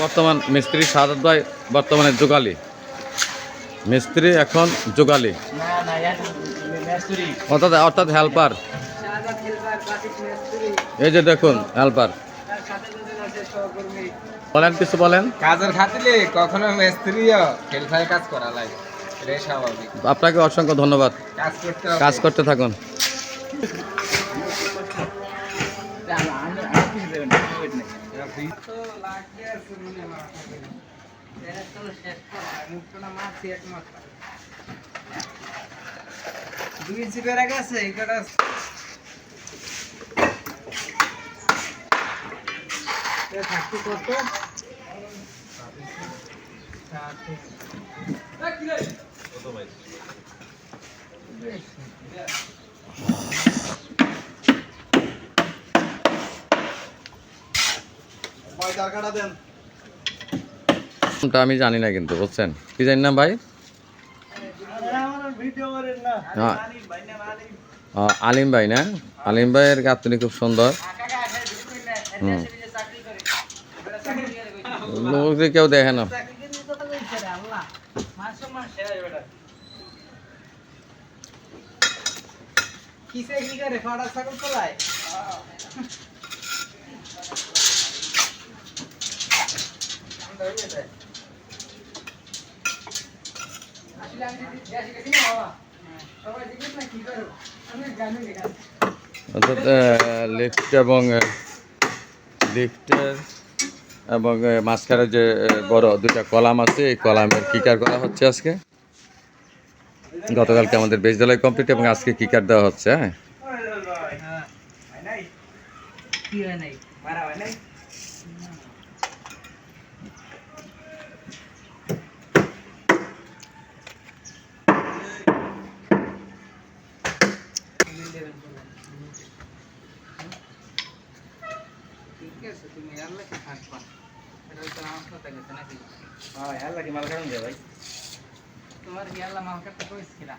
বর্তমান মিস্ত্রি সাদাত ভাই বর্তমানে যোগালি। মিস্ত্রি এখন যোগালি। অর্থাৎ অর্থাৎ হেল্পার সাদা এই যে দেখুন হেল্পার বলেন কিছু বলেন। কাজের খাতিলে কখনো মিস্ত্রিও খেলফায় কাজ করা লাগে। আপনাকে অসংখ্য ধন্যবাদ। কাজ করতে থাকুন। দুই ইঞ্চি বেড়ে গেছে এটা থাকতে কত? তা আমি জানি না কিন্তু বুঝছেন? কি জানি না ভাই? হ্যাঁ। আলিম ভাই না? আলিম ভাইয়ের গাঁথনি খুব সুন্দর। হুম। কেউ দেখে না। কিসে কি করে? ছাগল তোলায় আসলে আমি দেশে গেছি না বাবা সবাই জিজ্ঞেস না কি করো আমি জানি না অর্থাৎ লিফট এবং লিফটের এবং মাঝখানে যে বড় দুটা কলাম আছে, এই কলামের কিকার করা হচ্ছে আজকে। গতকালকে আমাদের বেজদালাই কমপ্লিট এবং আজকে কিকার দেওয়া হচ্ছে হ্যাঁ? তুমি আল্লাহকে থাকবা এটা তো আমার কথা গেছে নাকি? হ্যাঁ আল্লাহ কি মাল ভাই। তোমার কি আল্লাহ মাল কাটতে কইছিল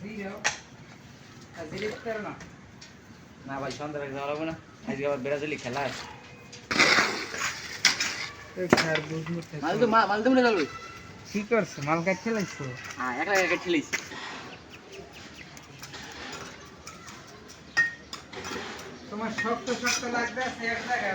জিরো। জিরো করো না? না ভাই সন্ধ্যা রাখতে পারব না। আজকে আবার বেড়াজলি খেলা আছে মাল তো মাল তো মনে চলবে কি করছে? মাল কাট খেলাইছো হ্যাঁ একলা একা ঠেলেছি তোমার শক্ত শক্ত লাগবে আছে এক জায়গায়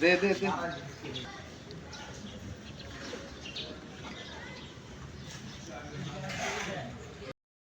दे दे दे।